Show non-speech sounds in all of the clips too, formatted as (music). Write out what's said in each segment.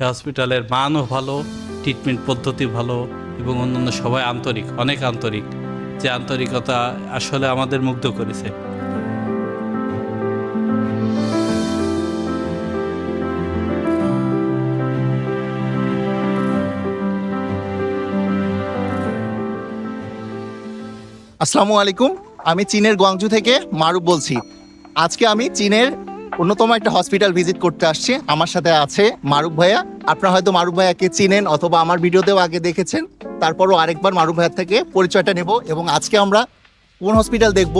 হসপিটালের মানও ভালো ট্রিটমেন্ট পদ্ধতি ভালো এবং অন্যান্য সবাই আন্তরিক, অনেক আন্তরিক। যে আন্তরিকতা আসলে আমাদের মুগ্ধ করেছে। আসসালামু আলাইকুম। আমি চীনের গোয়াংজু থেকে মারুফ বলছি। আজকে আমি চীনের অন্যতম একটা হসপিটাল ভিজিট করতে আসছি। আমার সাথে আছে মারুফ ভাইয়া। আপনারা হয়তো মারুফ ভাইয়াকে চিনেন অথবা আমার ভিডিওতেও আগে দেখেছেন। তারপরও আরেকবার মারুফ ভাইয়ার থেকে পরিচয়টা নেব এবং আজকে আমরা কোন হসপিটাল দেখব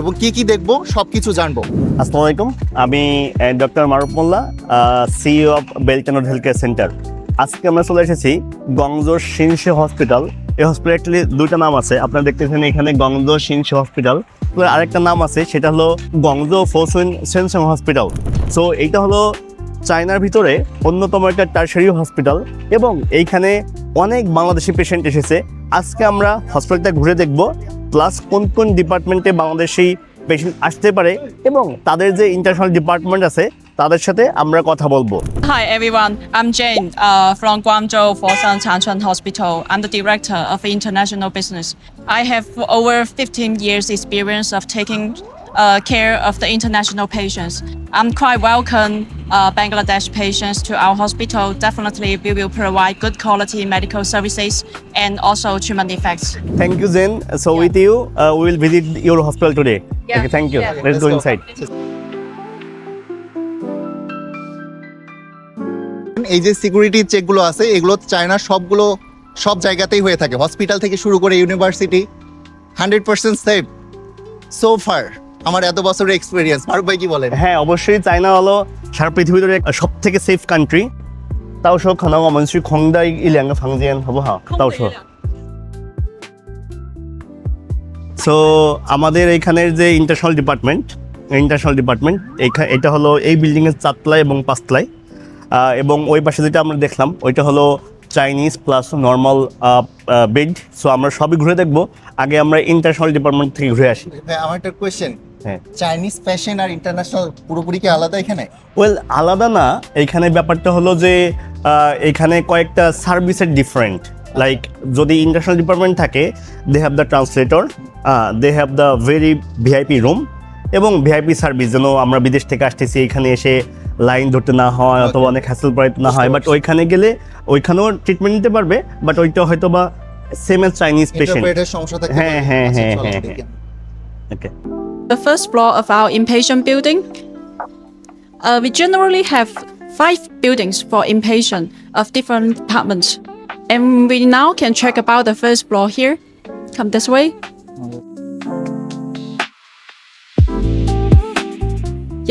এবং কি কি দেখব সব কিছু জানব। আসসালামু আলাইকুম। আমি doctor Maruf Molla CEO of বেলটানোর health care centre আজকে আমরা চলে এসেছি গংজোর সিনসে হসপিটাল এই হসপিটাল অ্যাকচুয়ালি দুইটা নাম আছে। আপনারা দেখতেছেন এখানে গংজো সিনসে হসপিটাল আরেকটা নাম আছে, সেটা হলো গংজো ফোসুইন সেনসং হসপিটাল সো এইটা হলো চায়নার ভিতরে অন্যতম একটা টার্সারি হসপিটাল এবং এইখানে অনেক বাংলাদেশি পেশেন্ট এসেছে। আজকে আমরা হসপিটালটা ঘুরে দেখব প্লাস কোন কোন ডিপার্টমেন্টে বাংলাদেশি পেশেন্ট আসতে পারে এবং তাদের যে ইন্টারন্যাশনাল ডিপার্টমেন্ট আছে তাদের সাথে আমরা কথা বলবো Hi everyone, I'm Jane uh, from Guangzhou Foshan Changchun Hospital. I'm the director of international business. I have over 15 years experience of taking uh, care of the international patients. I'm quite welcome uh, Bangladesh patients to our hospital. Definitely, we will provide good quality medical services and also treatment effects. Thank you Jen so with you will visit your hospital today Yeah. Thank you Yeah. Let's go inside এই যে security চেকগুলো আছে এগুলো চায়নার সবগুলো সব জায়গাতেই হয়ে থাকে। হসপিটাল থেকে শুরু করে university hundred percent safe so far আমার এত বছরের এক্সপিরিয়েন্স আর ভাই কি বলেন? হ্যাঁ অবশ্যই চায়না হলো সারা পৃথিবীর সব থেকে সেফ কান্ট্রি তাও সব খানা অমন শ্রী খংদাই ইলিয়াঙ্গা ফাংজিয়ান হব হা তাও সব সো আমাদের এখানের যে ইন্টারন্যাশনাল ডিপার্টমেন্ট ইন্টারন্যাশনাল ডিপার্টমেন্ট এটা হলো এই বিল্ডিংয়ের চারতলায় এবং পাঁচতলায়। এবং ওই পাশে যেটা আমরা দেখলাম ওইটা হলো Chinese plus normal bed so আমরা সবই ঘুরে দেখব। আগে আমরা ইন্টারন্যাশনাল ডিপার্টমেন্ট থেকে ঘুরে আসি। ভাই আমার একটা কোয়েশ্চেন হ্যাঁ। চাইনিজ প্যাশন আর ইন্টারন্যাশনাল পুরোপুরি কি আলাদা এখানে? ওয়েল আলাদা না। এখানে ব্যাপারটা হলো যে এখানে কয়েকটা সার্ভিসের ডিফারেন্ট লাইক যদি ইন্টারন্যাশনাল ডিপার্টমেন্ট থাকে they have the translator they have the very VIP room এবং ভিআইপি সার্ভিস যেন আমরা বিদেশ থেকে আসতেছি এখানে এসে লাইন ধরতে না হয় অথবা অনেক হ্যাসেল পড়াইতে না হয় বাট ওইখানে গেলে ওইখানেও ট্রিটমেন্ট নিতে পারবে বাট ওইটা হয়তো বা সেম এজ চাইনিজ পেশেন্ট ইন্টারপ্রেটের সমস্যা থাকতে হ্যাঁ, পারে। হ্যাঁ, আচ্ছা, হ্যাঁ, চলো, হ্যাঁ, দেখি। ওকে The first floor of our inpatient building. Uh, we generally have five buildings for inpatient of different departments. And we now can check about the first floor here. Come this way.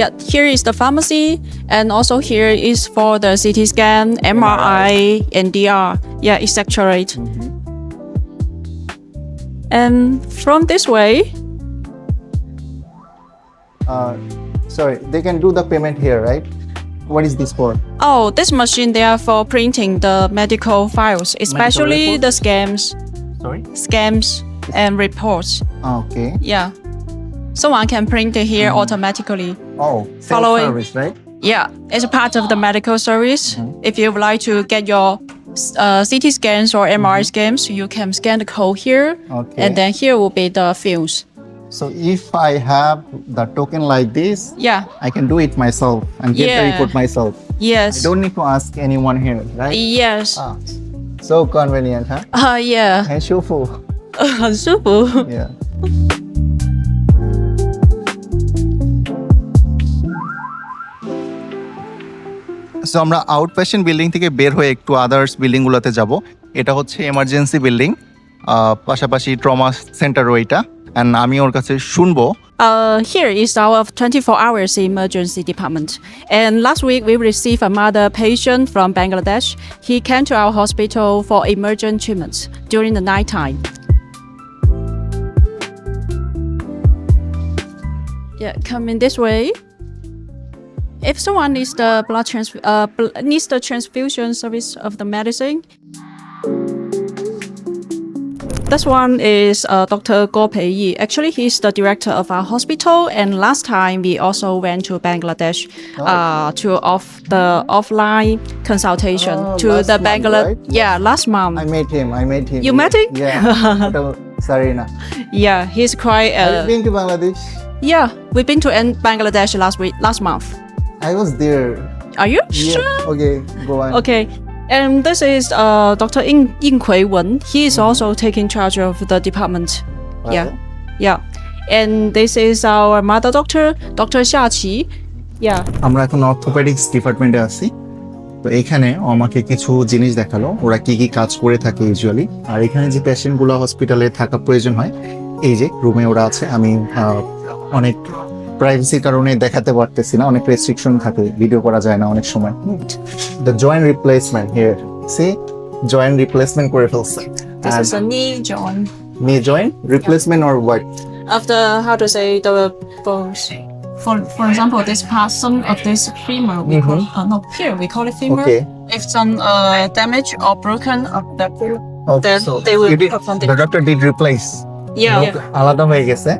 Yeah, here is the pharmacy, and also here is for the CT scan, MRI, and DR. Yeah, etc. Right. Mm-hmm. And from this way, Uh, sorry, they can do the payment here, right? What is this for? Oh, this machine they are for printing the medical files, especially the scams, Sorry. scams and reports. Ah, okay. Yeah. Someone can print it here mm-hmm. automatically. Oh, Following. self-service, right? Yeah, it's a part of the medical service. If you would like to get your uh, CT scans or MRI scans, you can scan the code here, Okay. and then here will be the fields. So if I have the token like this, Yeah. I can do it myself and get the Yeah. report myself. Yes. I don't need to ask anyone here, right? Yes. Ah, so convenient, huh? Uh, yeah. (laughs) And Shufu. 很舒服。 Yeah. So আমরা out patient building থেকে বের হয়ে একটু others বিল্ডিংগুলোতে যাব এটা হচ্ছে emergency building পাশাপাশি ট্রমা সেন্টারও এটা অ্যান্ড আমি ওর কাছে শুনবো Uh, here is our 24 hours emergency department. And last week we received another patient from Bangladesh. He came to our hospital for emergent treatments during the night time. Yeah, come in this way. If someone needs the blood trans- uh, needs the transfusion service of the medicine, this one is uh, Dr. Goh Pei Yi. Actually, he's the director of our hospital. And last time we also went to Bangladesh uh, to off the offline consultation Oh, to the Bangladesh. right? Yeah, last month. I met him. I met him. You met him? Yeah. Sorry, na. (laughs) yeah, he's quite. Have Uh, you been to Bangladesh? yeah, we've been to Bangladesh last week, last month. I was there. Are you Yeah. sure? Okay, go on. Okay. And this is uh, Dr. Ying, Ying Hui Wen. He is also taking charge of the department. Yeah. Yeah. And this is our mother doctor, Dr. Xia Qi. Yeah. আমরা এখন orthopaedics ডিপার্টমেন্টে আছি তো এখানে আমাকে কিছু জিনিস দেখালো ওরা কি কি কাজ করে থাকে ইউজুয়ালি আর এখানে যে পেশেন্টগুলো হসপিটালে থাকা প্রয়োজন হয় এই যে রুমে ওরা আছে আমি আহ, অনেক প্রাইভেসির কারণে দেখাতে পারতেছি না অনেক রেস্ট্রিকশন থাকে ভিডিও করা যায় না অনেক সময় the joint replacement here see joint replacement করে ফেলছে This is a knee joint. Knee joint replacement or what After, how to say, the bones. For, for example, this part, some of this femur, we call, uh, not here, we call it femur. Okay If some uh, damage or broken of the femur, Then they will perform the- doctor did replace yeah. আলাদা হয়ে গেছে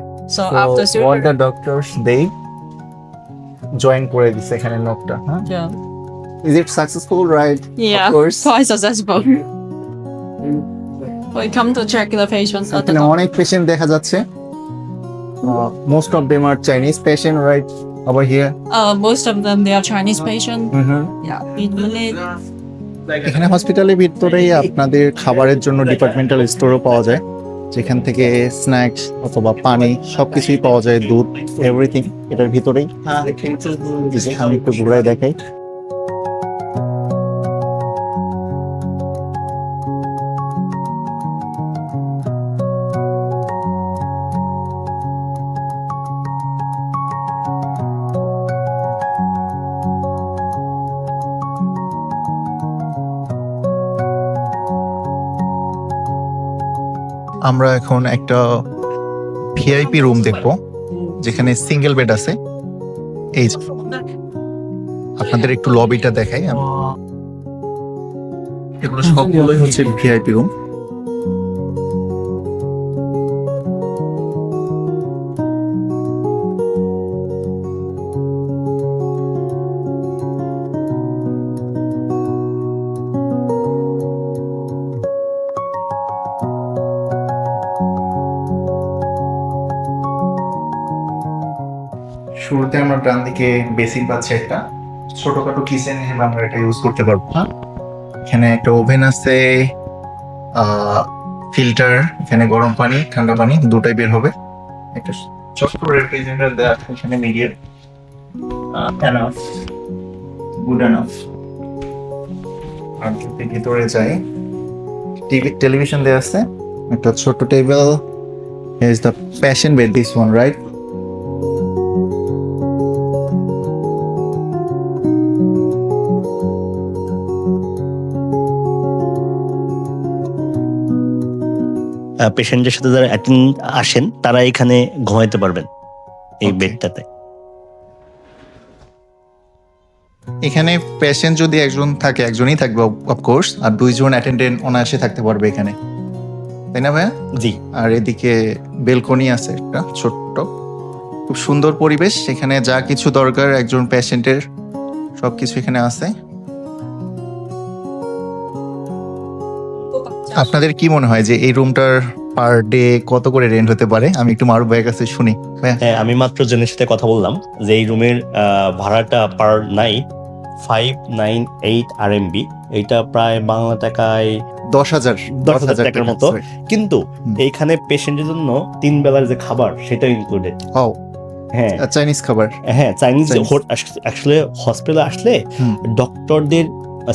most of them are Chinese patient right over of them Chinese patient এখানে হসপিটালের ভিতরেই আপনাদের খাবারের জন্য departmental স্টোরও পাওয়া যায়। যেখান থেকে স্ন্যাক্স অথবা পানি সবকিছুই পাওয়া যায় দুধ এভরিথিং এটার ভিতরেই। এই আমি একটু ঘুরে দেখাই। আমরা এখন একটা ভিআইপি রুম দেখব, যেখানে সিঙ্গেল বেড আছে। এই আপনাদের একটু লবিটা দেখাই এগুলো সবগুলোই হচ্ছে ভিআইপি রুম ডান দিকে বেসিন পাচ্ছি একটা ছোটখাটো কিচেন হিসেবে আমরা এটা ইউজ করতে পারব। হ্যাঁ। এখানে একটা ওভেন আছে ফিল্টার এখানে গরম পানি ঠান্ডা পানি দুটাই বের হবে। একটা ছোট্ট রেফ্রিজারেটর দেওয়া আছে এখানে মিডিয়াম এনাফ গুড এনাফ আর যদি ভিতরে যাই। টিভি টেলিভিশন দেওয়া আছে একটা ছোট্ট table is the passion bed this one right? পেশেন্টের সাথে যারা অ্যাটেন্ড আসেন তারা এখানে ঘুমাইতে পারবেন এই. বেডটাতে। এখানে পেশেন্ট যদি একজন থাকে একজনই থাকবে অফকোর্স আর দুইজন অ্যাটেন্ডেন্ট অনায়াসে থাকতে পারবে এখানে। তাই না ভাইয়া? জি। আর এদিকে বেলকনি আছে একটা ছোট্ট। খুব সুন্দর পরিবেশ সেখানে যা কিছু দরকার একজন পেশেন্টের সব কিছু এখানে আছে। আপনাদের কি মনে হয় যে এই রুমটার পার ডে কত করে রেন্ট হতে পারে? আমি একটু মারুফ ভাইয়ের কাছে শুনি। হ্যাঁ আমি মাত্র জনের সাথে কথা বললাম যে এই রুমের ভাড়াটা per night five nine eight R MB এইটা প্রায় বাংলা টাকায় দশ হাজার দশ হাজার টাকার মতো। কিন্তু এইখানে পেশেন্টের জন্য তিন বেলার যে খাবার সেটা ইনক্লুডেড হ্যাঁ। চাইনিজ খাবার। হ্যাঁ চাইনিজ। আসলে হসপিটালে আসলে ডক্টরদের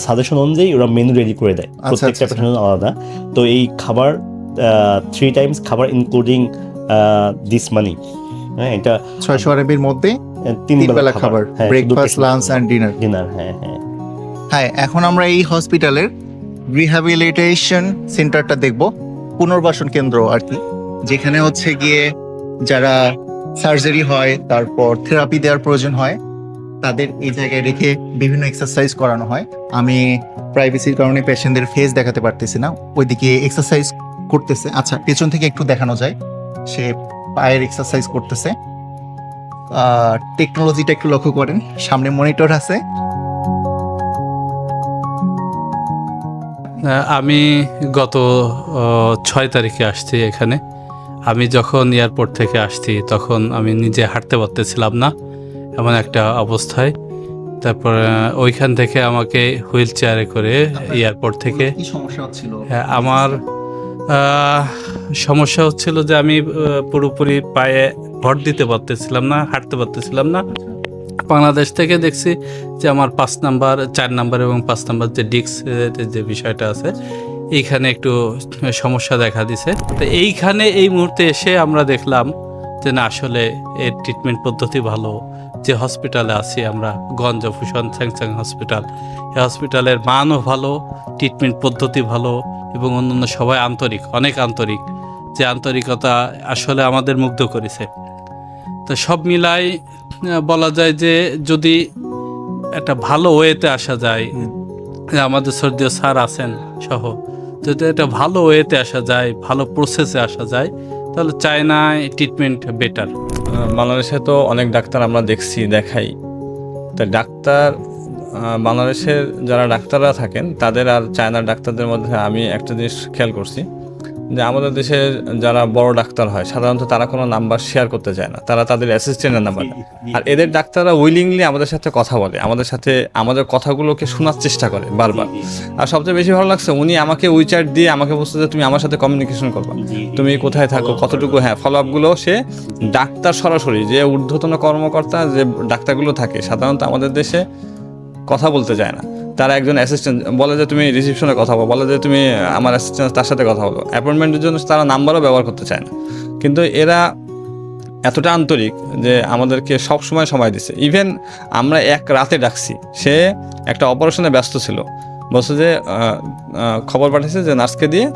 সাজেশন অনুযায়ী ওরা মেনু রেডি করে দেয়। আচ্ছা, প্রত্যেকটা আচ্ছা। পেশেন্ট আলাদা। তো এই খাবার থ্রি টাইমস খাবার ইনক্লুডিং দিস মানি হ্যাঁ এটা ছয়শো আরবির মধ্যে তিন বেলা খাবার। Breakfast lunch and dinner dinner হ্যাঁ হ্যাঁ। হ্যাঁ এখন আমরা এই হসপিটালের রিহ্যাবিলিটেশন সেন্টারটা দেখব। পুনর্বাসন কেন্দ্র আর কি। যেখানে হচ্ছে গিয়ে যারা সার্জারি হয় তারপর থেরাপি দেওয়ার প্রয়োজন হয়। তাদের এই জায়গায় রেখে বিভিন্ন এক্সারসাইজ করানো হয়। আমি প্রাইভেসির কারণে পেশেন্টদের ফেস দেখাতে পারতেছি না। ওইদিকে এক্সারসাইজ করতেছে। আচ্ছা পেছন থেকে একটু দেখানো যায়। সে পায়ের এক্সারসাইজ করতেছে। টেকনোলজিটা একটু লক্ষ্য করেন। সামনে মনিটর আছে। আমি গত ছয় তারিখে আসছি এখানে। আমি যখন এয়ারপোর্ট থেকে আসছি, তখন আমি নিজে হাঁটতে পারতেছিলাম না। এমন একটা অবস্থায়। তারপরে ওইখান থেকে আমাকে হুইল চেয়ারে করে এয়ারপোর্ট থেকে সমস্যা হচ্ছিল? হ্যাঁ, আমার সমস্যা হচ্ছিল যে আমি পুরোপুরি পায়ে ভর দিতে পারতেছিলাম না হাঁটতে পারতেছিলাম না। বাংলাদেশ থেকে দেখছি যে আমার পাঁচ নাম্বার চার নাম্বার এবং পাঁচ নাম্বার যে ডিস্ক যে বিষয়টা আছে এইখানে একটু সমস্যা দেখা দিছে। তো এইখানে এই মুহূর্তে এসে আমরা দেখলাম যে না আসলে এর ট্রিটমেন্ট পদ্ধতি ভালো। যে হসপিটালে আছি আমরা গঞ্জ ভূষণ স্যাংসাং হসপিটাল এই হসপিটালের মানও ভালো ট্রিটমেন্ট পদ্ধতি ভালো এবং অন্যান্য সবাই আন্তরিক, অনেক আন্তরিক। যে আন্তরিকতা আসলে আমাদের মুগ্ধ করেছে। তো সব মিলাই বলা যায় যে যদি একটা ভালো ওয়েতে আসা যায় আমাদের সর্দীয় স্যার আছেন সহ, যদি একটা ভালো ওয়েতে আসা যায়, ভালো প্রসেসে আসা যায় তাহলে চায়নায় ট্রিটমেন্ট বেটার বাংলাদেশে তো অনেক ডাক্তার আমরা দেখছি, দেখাই। তা ডাক্তার বাংলাদেশের যারা ডাক্তাররা থাকেন, তাদের আর চায়নার ডাক্তারদের মধ্যে আমি একটা জিনিস খেয়াল করছি। যে আমাদের দেশের যারা বড় ডাক্তার হয় সাধারণত তারা কোনো নাম্বার শেয়ার করতে চায় না। তারা তাদের অ্যাসিস্ট্যান্টের নাম্বার আর এদের ডাক্তাররা উইলিংলি আমাদের সাথে কথা বলে। আমাদের সাথে আমাদের কথাগুলোকে শোনার চেষ্টা করে বারবার। আর সবচেয়ে বেশি ভালো লাগছে উনি আমাকে উইচ্যাট দিয়ে আমাকে বলছে যে তুমি আমার সাথে কমিউনিকেশন করবা। তুমি কোথায় থাকো কতটুকু? হ্যাঁ ফলো আপগুলো সে ডাক্তার সরাসরি যে ঊর্ধ্বতন কর্মকর্তা যে ডাক্তারগুলো থাকে সাধারণত আমাদের দেশে কথা বলতে চায় না। তারা একজন অ্যাসিস্ট্যান্ট বলে যে তুমি রিসিপশনে কথা বলো, বলে যে তুমি আমার অ্যাসিস্ট্যান্ট তার সাথে কথা বলো। অ্যাপয়েন্টমেন্টের জন্য তারা নাম্বারও ব্যবহার করতে চায় না। কিন্তু এরা এতটা আন্তরিক যে আমাদেরকে সব সময় সময় দিছে। ইভেন আমরা এক রাতে ডাকছি, সে একটা অপারেশনে ব্যস্ত ছিল। বলছে যে খবর পাঠিয়েছে যে নার্সকে দিয়ে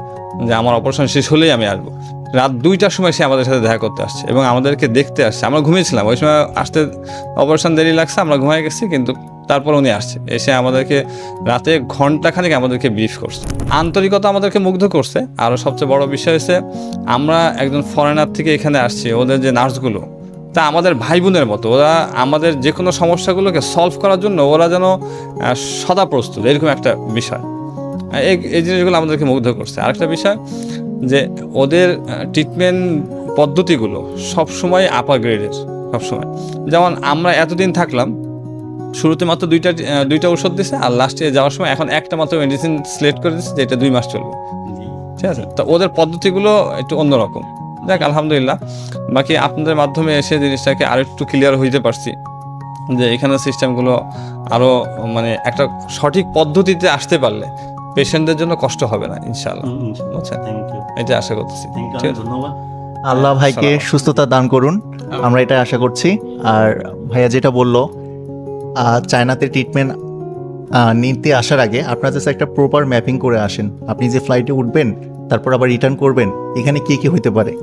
যে, আমার অপারেশন শেষ হলেই আমি আসব। রাত দুইটার সময় সে আমাদের সাথে দেখা করতে আসছে এবং আমাদেরকে দেখতে আসছে। আমরা ঘুমিয়েছিলাম। ওই সময় আসতে অপারেশন দেরি লাগছে, আমরা ঘুমিয়ে গেছি, কিন্তু তারপর উনি আসছে। এসে আমাদেরকে রাতে ঘন্টাখানেক আমাদেরকে ব্রিফ করছে। আন্তরিকতা আমাদেরকে মুগ্ধ করছে। আরও সবচেয়ে বড় বিষয় হচ্ছে আমরা একজন ফরেনার থেকে এখানে আসছি, ওদের যে নার্সগুলো, তা আমাদের ভাই বোনের মতো। ওরা আমাদের যে কোনো সমস্যাগুলোকে সলভ করার জন্য ওরা যেন সদা প্রস্তুত এরকম একটা বিষয়। এই এই জিনিসগুলো আমাদেরকে মুগ্ধ করছে। আরেকটা বিষয় যে ওদের ট্রিটমেন্ট পদ্ধতিগুলো সবসময় আপার গ্রেডের সবসময়। যেমন আমরা এতদিন থাকলাম শুরুতে মাত্র দুইটা দুইটা ওষুধ দিছে আর লাস্টে যাওয়ার সময় এখন একটা মাত্র মেডিসিন সিলেক্ট করে দিচ্ছে যেটা দুই মাস চলবে। ঠিক আছে? তো ওদের পদ্ধতিগুলো একটু অন্যরকম। দেখ আলহামদুলিল্লাহ। বাকি আপনাদের মাধ্যমে এসে জিনিসটাকে আরও একটু ক্লিয়ার হইতে পারছি যে এখানে সিস্টেমগুলো আরও মানে একটা সঠিক পদ্ধতিতে আসতে পারলে পেশেন্টদের জন্য কষ্ট হবে না ইনশাআল্লাহ। বুঝছেন? এটা আশা করতেছি। ঠিক আছে? আল্লাহ ভাইকে সুস্থতা দান করুন আমরা এটা আশা করছি। আর ভাইয়া যেটা বলল চায়নাতে ট্রিটমেন্ট নিতে আসার আগে আপনার জাস্ট একটা প্রপার ম্যাপিং করে আসেন। আপনি যে ফ্লাইটে উঠবেন তারপর আবার রিটার্ন করবেন এখানে কি কি হতে পারে?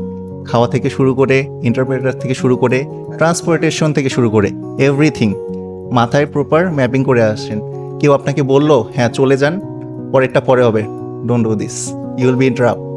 খাওয়া থেকে শুরু করে ইন্টারপ্রেটার থেকে শুরু করে ট্রান্সপোর্টেশন থেকে শুরু করে এভরিথিং মাথায় প্রপার ম্যাপিং করে আসেন। কেউ আপনাকে বলল হ্যাঁ চলে যান। পরেরটা পরে হবে। Don't do this you'll be interrupt